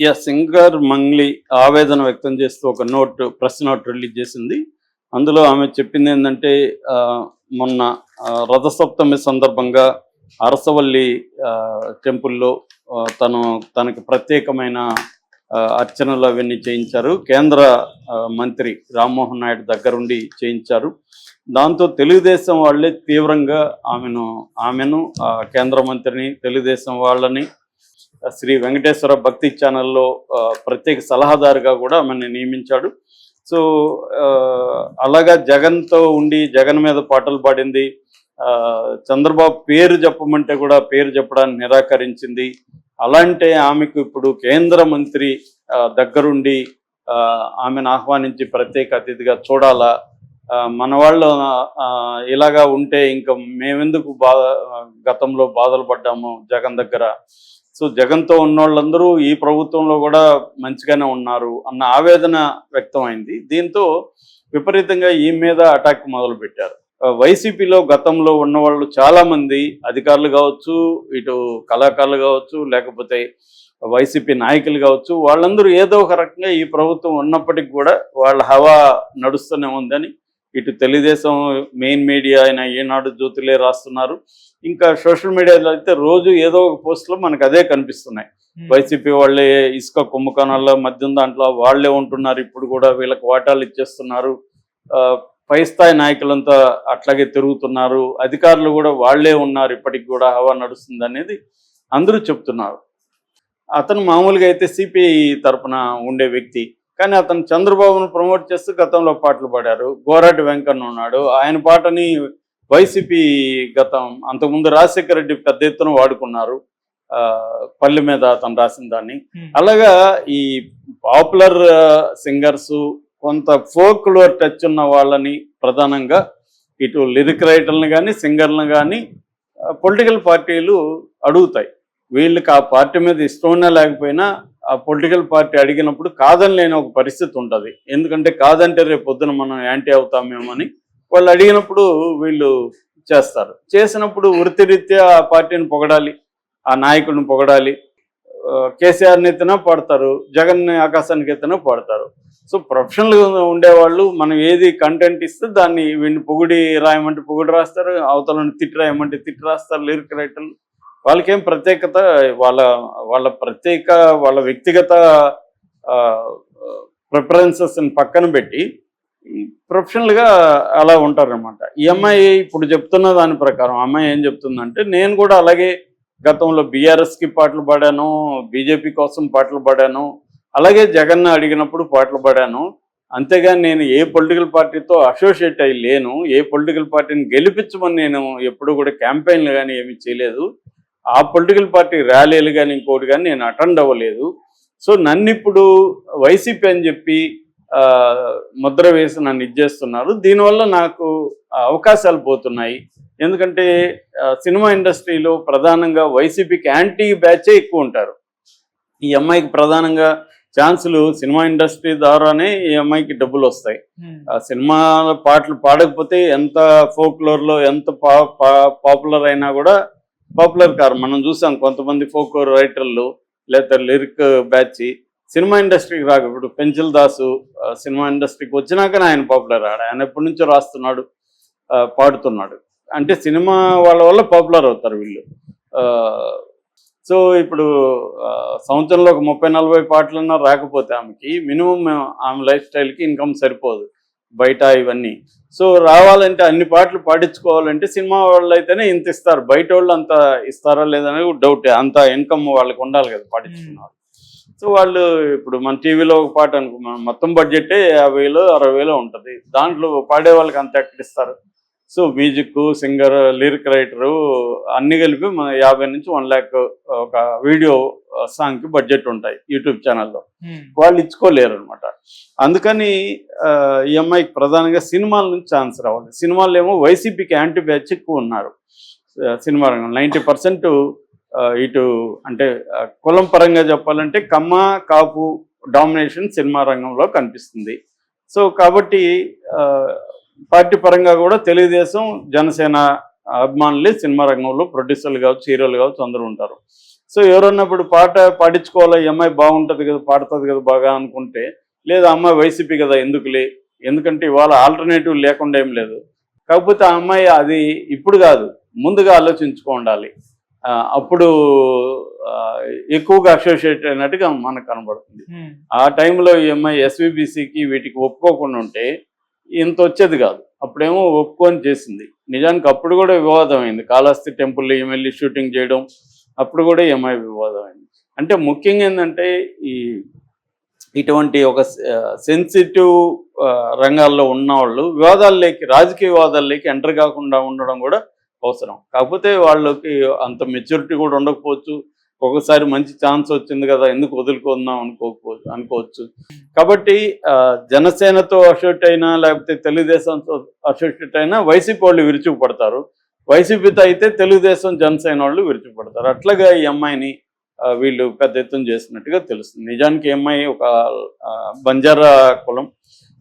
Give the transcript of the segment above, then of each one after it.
Yeah singer Mangli ఆవేదన వ్యక్తం చేస్తూ ఒక నోట్ ప్రెస్ నోట్ రిలీజ్ చేసింది. అందులో ఆమె చెప్పింది ఏంటంటే మొన్న రథసప్తమి సందర్భంగా అరసవల్లి టెంపుల్లో తను తనకి ప్రత్యేకమైన అర్చనలు అవన్నీ చేయించారు. కేంద్ర మంత్రి రామ్మోహన్ నాయుడు దగ్గరుండి చేయించారు. దాంతో తెలుగుదేశం వాళ్ళే తీవ్రంగా ఆమెను ఆమెను కేంద్ర మంత్రిని తెలుగుదేశం వాళ్ళని శ్రీ వెంకటేశ్వర భక్తి ఛానల్లో ఆ, ప్రత్యేక సలహాదారుగా కూడా ఆమె నియమించాడు. సో అలాగా జగన్తో ఉండి జగన్ మీద పాటలు పాడింది. చంద్రబాబు పేరు చెప్పమంటే కూడా పేరు చెప్పడానికి నిరాకరించింది. అలాంటి ఆమెకు ఇప్పుడు కేంద్ర మంత్రి ఆ, దగ్గరుండి ఆ, ఆమెను ఆహ్వానించి ప్రత్యేక అతిథిగా చూడాలా? మన వాళ్ళు ఆ, ఇలాగా ఉంటే ఇంకా మేమెందుకు బాధ గతంలో బాధలు పడ్డాము జగన్ దగ్గర? సో జగన్తో ఉన్నోళ్ళందరూ ఈ ప్రభుత్వంలో కూడా మంచిగానే ఉన్నారు అన్న ఆవేదన వ్యక్తమైంది. దీంతో విపరీతంగా ఈ మీద అటాక్ మొదలు పెట్టారు వైసీపీలో గతంలో ఉన్న వాళ్ళు చాలా మంది అధికారులు కావచ్చు ఇటు కళాకారులు కావచ్చు లేకపోతే వైసీపీ నాయకులు కావచ్చు వాళ్ళందరూ ఏదో ఒక రకంగా ఈ ప్రభుత్వం ఉన్నప్పటికీ కూడా వాళ్ళ హవా నడుస్తూనే ఉందని ఇటు తెలుగుదేశం మెయిన్ మీడియా అయిన ఈనాడు జ్యోతిలే రాస్తున్నారు. ఇంకా సోషల్ మీడియాలో అయితే రోజు ఏదో ఒక పోస్ట్లో మనకు అదే కనిపిస్తున్నాయి. వైసీపీ వాళ్ళే ఇసుక కుంభకోణాల్లో మద్యం దాంట్లో వాళ్ళే ఉంటున్నారు. ఇప్పుడు కూడా వీళ్ళకి వాటాలు ఇచ్చేస్తున్నారు. పై స్థాయి నాయకులంతా అట్లాగే తిరుగుతున్నారు. అధికారులు కూడా వాళ్ళే ఉన్నారు. ఇప్పటికి కూడా హవా నడుస్తుంది అనేది అందరూ చెప్తున్నారు. అతను మామూలుగా అయితే సిపిఐ తరపున ఉండే వ్యక్తి. కానీ అతను చంద్రబాబును ప్రమోట్ చేస్తూ గతంలో పాటలు పాడారు. గోరాటి వెంకన్న ఉన్నాడు. ఆయన పాటని వైసీపీ గతం అంతకుముందు రాజశేఖర రెడ్డి పెద్ద ఎత్తున వాడుకున్నారు. ఆ, పల్లె మీద అతను రాసిన దాన్ని. అలాగా ఈ పాపులర్ సింగర్స్ కొంత ఫోక్లో టచ్ ఉన్న వాళ్ళని ప్రధానంగా ఇటు లిరిక్ రైటర్లను కానీ సింగర్లను కానీ పొలిటికల్ పార్టీలు అడుగుతాయి. వీళ్ళకి ఆ పార్టీ మీద ఇష్టం లేకపోయినా ఆ పొలిటికల్ పార్టీ అడిగినప్పుడు కాదని లేని ఒక పరిస్థితి ఉంటుంది. ఎందుకంటే కాదంటే రేపు పొద్దున మనం యాంటీ అవుతామేమని వాళ్ళు అడిగినప్పుడు వీళ్ళు చేస్తారు. చేసినప్పుడు వృత్తిరీత్యా ఆ పార్టీని పొగడాలి ఆ నాయకుడిని పొగడాలి కేసీఆర్ని ఎత్తినా పాడతారు జగన్ని ఆకాశానికి ఎత్తినా పాడతారు. సో ప్రొఫెషనల్గా ఉండేవాళ్ళు మనం ఏది కంటెంట్ ఇస్తే దాన్ని వీడిని పొగిడి రాయమంటే పొగిడి రాస్తారు అవతలని తిట్టి రాయమంటే తిట్టి రాస్తారు లిరిక్ రైటర్లు వాళ్ళకేం ప్రత్యేకత వాళ్ళ వాళ్ళ ప్రత్యేక వాళ్ళ వ్యక్తిగత ప్రిఫరెన్సెస్ పక్కన పెట్టి ప్రొఫెషనల్గా అలా ఉంటారనమాట ఈ అమ్మాయి ఇప్పుడు చెప్తున్న దాని ప్రకారం అమ్మాయి ఏం చెప్తుందంటే నేను కూడా అలాగే గతంలో బీఆర్ఎస్కి పాటలు పాడాను బీజేపీ కోసం పాటలు పాడాను అలాగే జగన్ అడిగినప్పుడు పాటలు పాడాను. అంతేగాని నేను ఏ పొలిటికల్ పార్టీతో అసోసియేట్ అయ్యి లేను ఏ పొలిటికల్ పార్టీని గెలిపించమని నేను ఎప్పుడు కూడా క్యాంపెయిన్లు కానీ ఏమీ చేయలేదు. ఆ పొలిటికల్ పార్టీ ర్యాలీలు కానీ ఇంకోటి కానీ నేను అటెండ్ అవ్వలేదు. సో నన్ను ఇప్పుడు వైసీపీ అని చెప్పి ముద్ర వేసి నన్ను ఇచ్చేస్తున్నారు దీనివల్ల నాకు అవకాశాలు పోతున్నాయి. ఎందుకంటే సినిమా ఇండస్ట్రీలో ప్రధానంగా వైసీపీకి యాంటీ బ్యాచే ఎక్కువ ఉంటారు. ఈ అమ్మాయికి ప్రధానంగా ఛాన్సులు సినిమా ఇండస్ట్రీ ద్వారానే ఈ అమ్మాయికి డబ్బులు వస్తాయి. ఆ సినిమా పాటలు పాడకపోతే ఎంత ఫోక్లోర్లో ఎంత పాపులర్ అయినా కూడా పాపులర్ కారు మనం చూసాం కొంతమంది ఫోకో రైటర్లు లేదా లిరిక్ బ్యాచ్ సినిమా ఇండస్ట్రీకి రాక ఇప్పుడు పెంచిల్ దాసు సినిమా ఇండస్ట్రీకి వచ్చినాకనే ఆయన పాపులర్ ఆడ. ఆయన ఎప్పటి నుంచో రాస్తున్నాడు ఆ, పాడుతున్నాడు. అంటే సినిమా వాళ్ళ వల్ల పాపులర్ అవుతారు వీళ్ళు. ఆ, సో ఇప్పుడు సంవత్సరంలో ఒక ముప్పై నలభై పాటలన్నా రాకపోతే ఆమెకి మినిమం ఆమె లైఫ్ స్టైల్కి ఇన్కమ్ సరిపోదు. బయట ఇవన్నీ. సో రావాలంటే అన్ని పాటలు పాటించుకోవాలంటే సినిమా వాళ్ళు అయితేనే ఇంత ఇస్తారు. బయట వాళ్ళు అంత ఇస్తారా లేదనేది డౌట్ అంత ఇన్కమ్ వాళ్ళకి ఉండాలి కదా పాటించుకున్నారు సో వాళ్ళు ఇప్పుడు మన టీవీలో ఒక పాట అనుకో మొత్తం బడ్జెటే యాభై వేలు అరవై వేలు ఉంటుంది. దాంట్లో పాడే వాళ్ళకి అంత ఎక్కడ ఇస్తారు? So music singer lyric writer అన్ని కలిపి మన యాభై నుంచి వన్ ల్యాక్ ఒక వీడియో సాంగ్కి బడ్జెట్ ఉంటాయి యూట్యూబ్ ఛానల్లో. వాళ్ళు ఇచ్చుకోలేరు అనమాట అందుకని ఈ అమ్మాయికి ప్రధానంగా సినిమాల నుంచి ఛాన్స్ రావాలి. సినిమాలు ఏమో వైసీపీకి యాంటీ బ్యాచ్ ఎక్కువ ఉన్నారు. సినిమా రంగం నైంటీ పర్సెంట్ ఇటు అంటే కులం పరంగా చెప్పాలంటే కమ్మ కాపు డామినేషన్ సినిమా రంగంలో కనిపిస్తుంది. సో కాబట్టి పార్టీ పరంగా కూడా తెలుగుదేశం జనసేన అభిమానులే సినిమా రంగంలో ప్రొడ్యూసర్లు కావచ్చు హీరోలు కావచ్చు అందరూ ఉంటారు. సో ఎవరన్నప్పుడు పాట పాడించుకోవాలా? ఈ అమ్మాయి బాగుంటుంది కదా పాడుతుంది కదా బాగా అనుకుంటే లేదా అమ్మాయి వైసీపీ కదా ఎందుకులే? ఎందుకంటే ఇవాళ ఆల్టర్నేటివ్ లేకుండా ఏం లేదు. కాకపోతే ఆ అమ్మాయి అది ఇప్పుడు కాదు ముందుగా ఆలోచించుకో ఉండాలి. అప్పుడు ఎక్కువగా అసోసియేట్ అయినట్టుగా మనకు కనబడుతుంది. ఆ టైంలో ఈ అమ్మాయి ఎస్విబిసికి వీటికి ఒప్పుకోకుండా ఉంటే ఇంత వచ్చేది కాదు. అప్పుడేమో ఒప్పుకొని చేసింది. నిజానికి అప్పుడు కూడా వివాదం అయింది కాళహస్తి టెంపుల్ ఎమ్మెల్యే షూటింగ్ చేయడం అప్పుడు కూడా ఏమై వివాదం అయింది అంటే ముఖ్యంగా ఏంటంటే ఈ ఇటువంటి ఒక సెన్సిటివ్ రంగాల్లో ఉన్నవాళ్ళు వివాదాల్లోకి రాజకీయ వివాదాల్లోకి ఎంటర్ కాకుండా ఉండడం కూడా అవసరం. కాకపోతే వాళ్ళకి అంత మెచ్యూరిటీ కూడా ఉండకపోవచ్చు. ఒకసారి మంచి ఛాన్స్ వచ్చింది కదా ఎందుకు వదులుకుందాం అనుకోకపోవచ్చు అనుకోవచ్చు. కాబట్టి జనసేనతో అసోసియేట్ అయినా లేకపోతే తెలుగుదేశంతో అసోసియేట్ అయినా వైసీపీ వాళ్ళు విరుచుకుపడతారు. వైసీపీతో అయితే తెలుగుదేశం జనసేన వాళ్ళు విరుచుకుపడతారు. అట్లాగా ఈ అమ్మాయిని వీళ్ళు పెద్ద ఎత్తున చేసినట్టుగా తెలుస్తుంది. నిజానికి ఈ అమ్మాయి ఒక బంజారా కులం.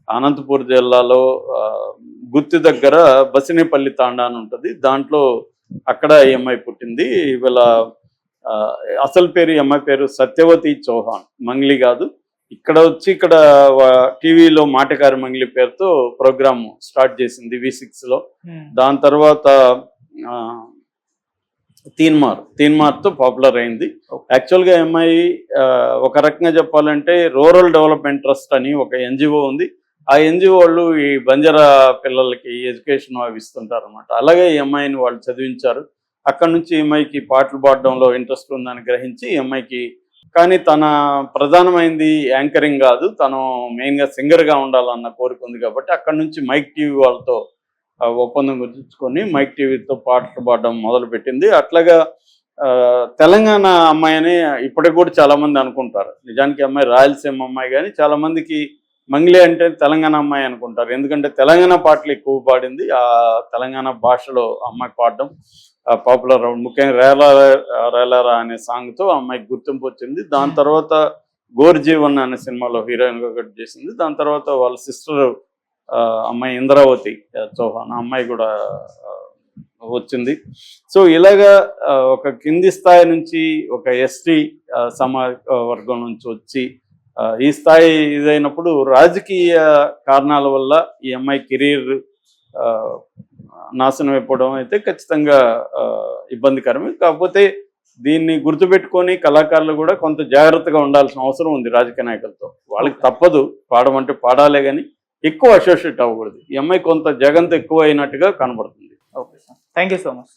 అనంతపూర్ జిల్లాలో ఆ, గుత్తి దగ్గర బసినేపల్లి తాండా అని ఉంటుంది. దాంట్లో అక్కడ ఈఎంఐ పుట్టింది. వీళ్ళ అసలు పేరు ఈ అమ్మాయి పేరు సత్యవతి చౌహాన్. మంగ్లీ కాదు. ఇక్కడ వచ్చి ఇక్కడ టీవీలో మాటకారి మంగ్లీ పేరుతో ప్రోగ్రామ్ స్టార్ట్ చేసింది వి లో ఉమ్, దాని తర్వాత తీన్మార్. తీన్మార్తో పాపులర్ అయింది. యాక్చువల్గా ఎంఐ ఒక రకంగా చెప్పాలంటే రూరల్ డెవలప్మెంట్ ట్రస్ట్ అని ఒక ఎన్జిఓ ఉంది. ఆ ఎన్జిఓ వాళ్ళు ఈ బంజారా పిల్లలకి ఎడ్యుకేషన్ అవి ఇస్తుంటారు అనమాట అలాగే ఈ అమ్మాయిని వాళ్ళు చదివించారు. అక్కడ నుంచి ఈ పాటలు పాడడంలో ఇంట్రెస్ట్ ఉందని గ్రహించి ఈ అమ్మాయికి కానీ తన ప్రధానమైంది యాంకరింగ్ కాదు తను మెయిన్గా సింగర్గా ఉండాలన్న కోరిక ఉంది కాబట్టి అక్కడ నుంచి మైక్ టీవీ వాళ్ళతో ఒప్పందం కుదుర్చుకొని మైక్ టీవీతో పాటలు పాడడం మొదలుపెట్టింది. అట్లాగా ఆ, తెలంగాణ అమ్మాయి అని ఇప్పటికి కూడా చాలా మంది అనుకుంటారు. నిజానికి అమ్మాయి రాయలసీమ అమ్మాయి కానీ చాలా మందికి మంగ్లీ అంటే తెలంగాణ అమ్మాయి అనుకుంటారు. ఎందుకంటే తెలంగాణ పాటలు ఎక్కువ పాడింది. ఆ తెలంగాణ భాషలో అమ్మాయి పాడడం పాపులర్ ముఖ్యంగా రేలా రేలారా అనే సాంగ్తో అమ్మాయికి గుర్తింపు వచ్చింది. దాని తర్వాత గోర్ జీవన్ అనే సినిమాలో హీరోయిన్గా కూడా చేసింది. దాని తర్వాత వాళ్ళ సిస్టర్ అమ్మాయి ఇంద్రావతి చౌహాన్ అమ్మాయి కూడా వచ్చింది. సో ఇలాగా ఒక కింది స్థాయి నుంచి ఒక ఎస్టీ సమా వర్గం నుంచి వచ్చి ఈ స్థాయి ఇదైనప్పుడు రాజకీయ కారణాల వల్ల ఈ అమ్మాయి కెరీర్ నాశనం అయిపోవడం అయితే ఖచ్చితంగా ఇబ్బందికరమే. కాకపోతే దీన్ని గుర్తుపెట్టుకొని కళాకారులు కూడా కొంత జాగ్రత్తగా ఉండాల్సిన అవసరం ఉంది రాజకీయ నాయకులతో. వాళ్ళకి తప్పదు పాడమంటే పాడాలే కానీ ఎక్కువ అసోసియేట్ అవ్వకూడదు. ఈ అమ్మాయి కొంత జగంత ఎక్కువ అయినట్టుగా కనబడుతుంది. Okay sir. Thank you so much.